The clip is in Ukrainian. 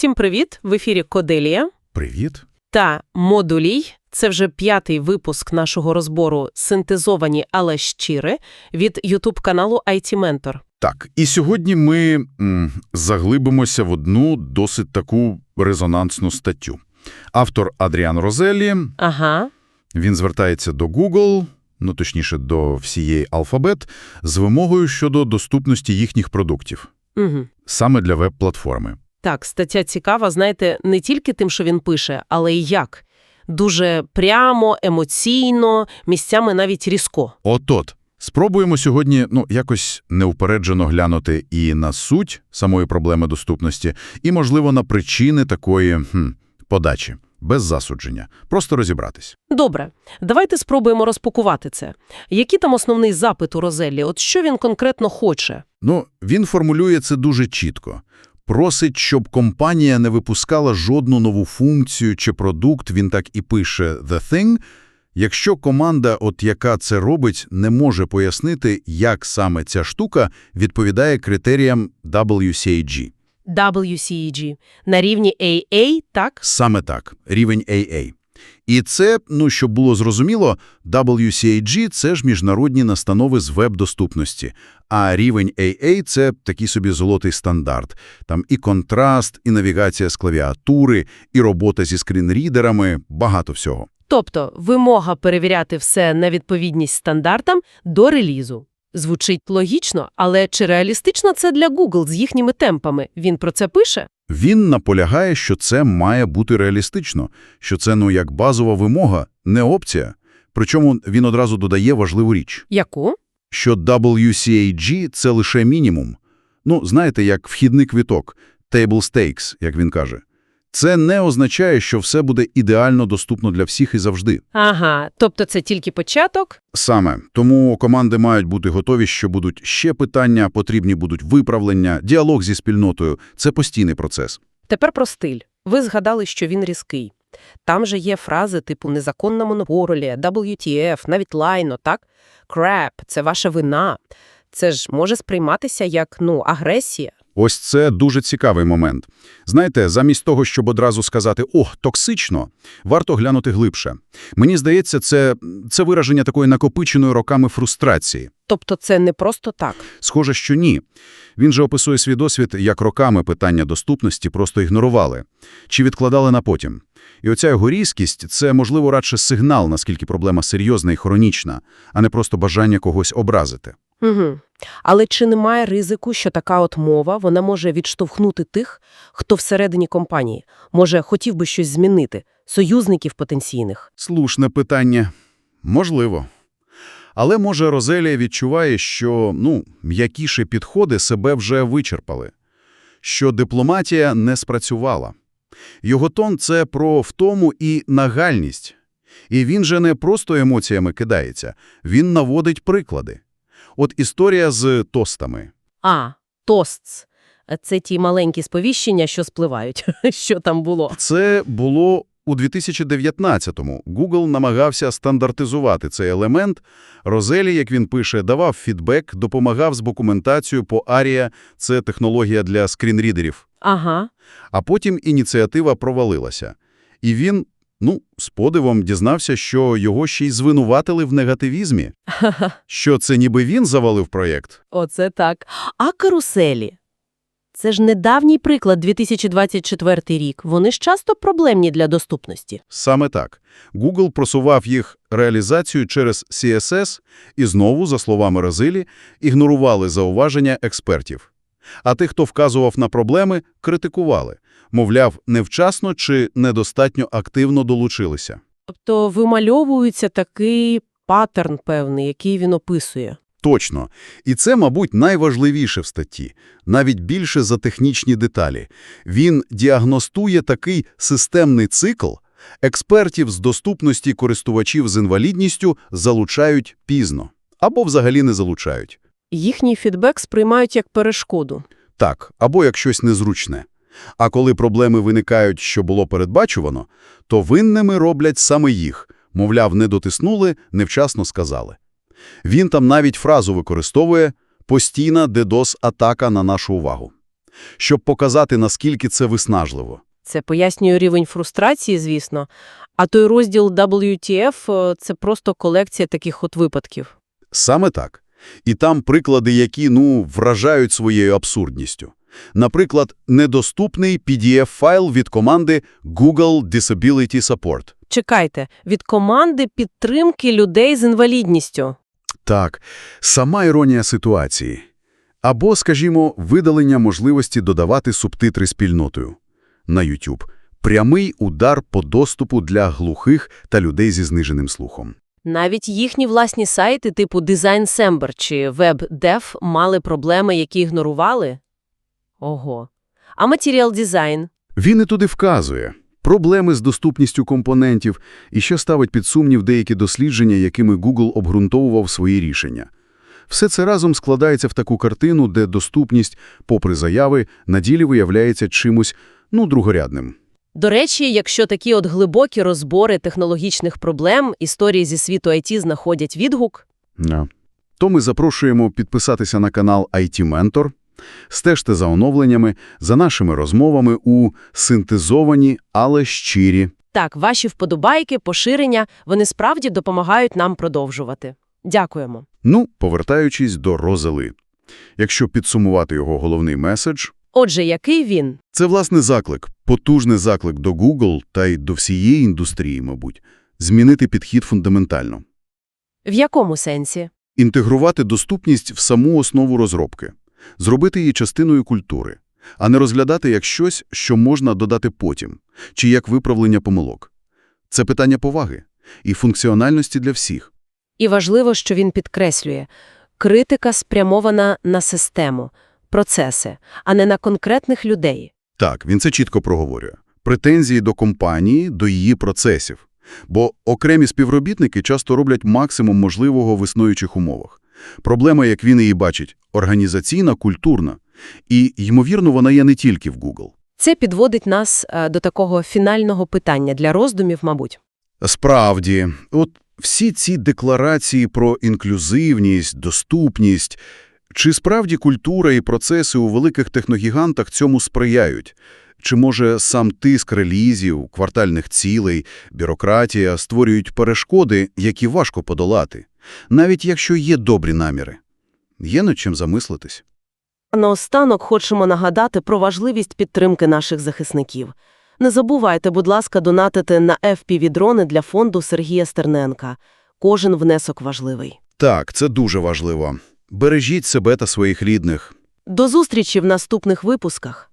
Всім привіт! В ефірі Коделія Привіт. та Модулій. Це вже п'ятий випуск нашого розбору «Синтезовані, але щире» від ютуб-каналу IT Mentor. Так, і сьогодні ми м, заглибимося в одну досить таку резонансну статтю. Автор Адріан Розелі, Ага, він звертається до Google, ну точніше до всієї Alphabet, з вимогою щодо доступності їхніх продуктів, угу. саме для веб-платформи. Так, стаття цікава, знаєте, не тільки тим, що він пише, але й як. Дуже прямо, емоційно, місцями навіть різко. От-от. Спробуємо сьогодні, ну, якось неупереджено глянути і на суть самої проблеми доступності, і, можливо, на причини такої хм, подачі, без засудження. Просто розібратись. Добре, давайте спробуємо розпакувати це. Який там основний запит у Розеллі? От що він конкретно хоче? Ну, він формулює це дуже чітко. Просить, щоб компанія не випускала жодну нову функцію чи продукт, він так і пише «the thing», якщо команда, от яка це робить, не може пояснити, як саме ця штука відповідає критеріям WCAG. WCEG. На рівні AA, так? Саме так, рівень AA. І це, ну, щоб було зрозуміло, WCAG – це ж міжнародні настанови з веб-доступності, а рівень AA – це такий собі золотий стандарт. Там і контраст, і навігація з клавіатури, і робота зі скрінрідерами, багато всього. Тобто вимога перевіряти все на відповідність стандартам до релізу. Звучить логічно, але чи реалістично це для Google з їхніми темпами? Він про це пише? Він наполягає, що це має бути реалістично, що це, ну, як базова вимога, не опція. Причому він одразу додає важливу річ. Яку? Що WCAG – це лише мінімум. Ну, знаєте, як вхідний квіток, table stakes, як він каже. Це не означає, що все буде ідеально доступно для всіх і завжди. Ага, тобто це тільки початок? Саме. Тому команди мають бути готові, що будуть ще питання, потрібні будуть виправлення, діалог зі спільнотою – це постійний процес. Тепер про стиль. Ви згадали, що він різкий. Там же є фрази типу «незаконна монополія», «WTF», навіть «лайно», так? «Crap» – це ваша вина. Це ж може сприйматися як, ну, агресія. Ось це дуже цікавий момент. Знаєте, замість того, щоб одразу сказати «О, токсично», варто глянути глибше. Мені здається, це, це вираження такої накопиченої роками фрустрації. Тобто це не просто так. Схоже, що ні. Він же описує свій досвід, як роками питання доступності просто ігнорували чи відкладали на потім. І оця його різкість – це, можливо, радше сигнал, наскільки проблема серйозна і хронічна, а не просто бажання когось образити. Угу. Але чи немає ризику, що така от мова, вона може відштовхнути тих, хто всередині компанії, може, хотів би щось змінити, союзників потенційних? Слушне питання. Можливо. Але, може, Розелія відчуває, що, ну, м'якіші підходи себе вже вичерпали, що дипломатія не спрацювала. Його тон – це про втому і нагальність. І він же не просто емоціями кидається, він наводить приклади. От історія з тостами. А, тостс. Це ті маленькі сповіщення, що спливають. Що там було? Це було у 2019-му. Google намагався стандартизувати цей елемент. Розелі, як він пише, давав фідбек, допомагав з документацією по ARIA – це технологія для скрінрідерів. Ага. А потім ініціатива провалилася. І він, ну, з подивом дізнався, що його ще й звинуватили в негативізмі. Що це ніби він завалив проєкт? Оце так. А каруселі? Це ж недавній приклад 2024 рік. Вони ж часто проблемні для доступності. Саме так. Google просував їх реалізацію через CSS і знову, за словами Розилі, ігнорували зауваження експертів. А тих, хто вказував на проблеми, критикували. Мовляв, невчасно чи недостатньо активно долучилися. Тобто вимальовується такий паттерн певний, який він описує. Точно. І це, мабуть, найважливіше в статті, навіть більше за технічні деталі. Він діагностує такий системний цикл. Експертів з доступності користувачів з інвалідністю залучають пізно. Або взагалі не залучають. Їхній фідбек сприймають як перешкоду. Так, або як щось незручне. А коли проблеми виникають, що було передбачувано, то винними роблять саме їх. Мовляв, не дотиснули, невчасно сказали. Він там навіть фразу використовує «постійна DDoS-атака на нашу увагу». щоб показати, наскільки це виснажливо. Це пояснює рівень фрустрації, звісно. А той розділ WTF – це просто колекція таких от випадків. Саме так. І там приклади, які, ну, вражають своєю абсурдністю. Наприклад, недоступний PDF-файл від команди Google Disability Support. Чекайте, від команди підтримки людей з інвалідністю. Так, сама іронія ситуації. Або, скажімо, видалення можливості додавати субтитри спільнотою. На YouTube. Прямий удар по доступу для глухих та людей зі зниженим слухом. Навіть їхні власні сайти типу DesignSember чи WebDev мали проблеми, які ігнорували? Ого. А Material Design? Він і туди вказує. Проблеми з доступністю компонентів і ще ставить під сумнів деякі дослідження, якими Google обґрунтовував свої рішення. Все це разом складається в таку картину, де доступність, попри заяви, на ділі виявляється чимось, ну, другорядним. До речі, якщо такі от глибокі розбори технологічних проблем, історії зі світу IT знаходять відгук, Yeah. То ми запрошуємо підписатися на канал IT Mentor, стежте за оновленнями, за нашими розмовами у синтезовані, але щирі. так, ваші вподобайки, поширення, вони справді допомагають нам продовжувати. Дякуємо. Ну, повертаючись до Розели. Якщо підсумувати його головний меседж, Отже, який він? це, власне, заклик, потужний заклик до Google та й до всієї індустрії, мабуть, змінити підхід фундаментально. В якому сенсі? Інтегрувати доступність в саму основу розробки, зробити її частиною культури, а не розглядати як щось, що можна додати потім, чи як виправлення помилок. Це питання поваги і функціональності для всіх. І важливо, що він підкреслює – критика спрямована на систему, процеси, а не на конкретних людей. Так, він це чітко проговорює. Претензії до компанії, до її процесів. Бо окремі співробітники часто роблять максимум можливого в існуючих умовах. Проблема, як він її бачить, організаційна, культурна. І, ймовірно, вона є не тільки в Google. Це підводить нас е, до такого фінального питання для роздумів, мабуть. Справді, от всі ці декларації про інклюзивність, доступність, чи справді культура і процеси у великих техногігантах цьому сприяють? Чи, може, сам тиск релізів, квартальних цілей, бюрократія створюють перешкоди, які важко подолати, навіть якщо є добрі наміри? Є над чим замислитись? Наостанок хочемо нагадати про важливість підтримки наших захисників. Не забувайте, будь ласка, донатити на FPV-дрони для фонду Сергія Стерненка. Кожен внесок важливий. Так, це дуже важливо. Бережіть себе та своїх рідних. До зустрічі в наступних випусках.